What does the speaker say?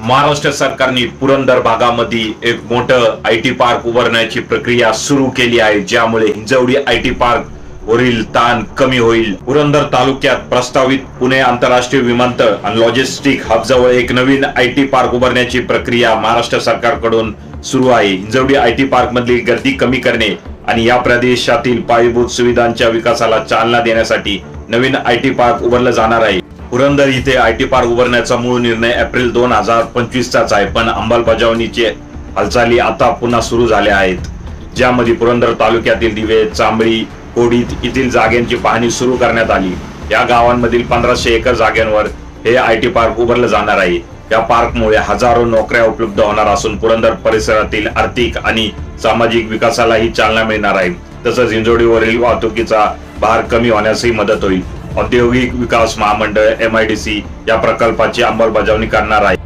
महाराष्ट्र सरकारने पुरंदर भागामध्ये एक मोठं आय टी पार्क उभारण्याची प्रक्रिया सुरू केली आहे ज्यामुळे हिंजवडी आय टी पार्क वरील ताण कमी होईल. पुरंदर तालुक्यात प्रस्तावित पुणे आंतरराष्ट्रीय विमानतळ आणि लॉजिस्टिक हब जवळ एक नवीन आय टी पार्क उभारण्याची प्रक्रिया महाराष्ट्र सरकारकडून सुरू आहे. हिंजवडी आय टी पार्क मधील गर्दी कमी करणे आणि या प्रदेशातील पायाभूत सुविधांच्या विकासाला चालना देण्यासाठी नवीन आय टी पार्क उभारलं जाणार आहे. पुरंदर इथे आय टी पार्क उभारण्याचा मूळ निर्णय एप्रिल दोन हजार पंचवीसचाच आहे. पण अंमलबजावणीचे हालचाली आता पुन्हा सुरू झाल्या आहेत. ज्यामध्ये पुरंदर तालुक्यातील दिवे चांबळी कोडीत येथील जागेंची पाहणी सुरू करण्यात आली. या गावांमधील पंधराशे एकर जागांवर हे आय टी पार्क उभारलं जाणार आहे. या पार्कमुळे हजारो नोकऱ्या उपलब्ध होणार असून पुरंदर परिसरातील आर्थिक आणि सामाजिक विकासालाही चालना मिळणार आहे. तसंच हिंजोडीवरील वाहतुकीचा भार कमी होण्यासही मदत होईल. औद्योगिक विकास महामंडळ एम आय डी सी या प्रकल्पाची अंमलबजावणी करणार आहे.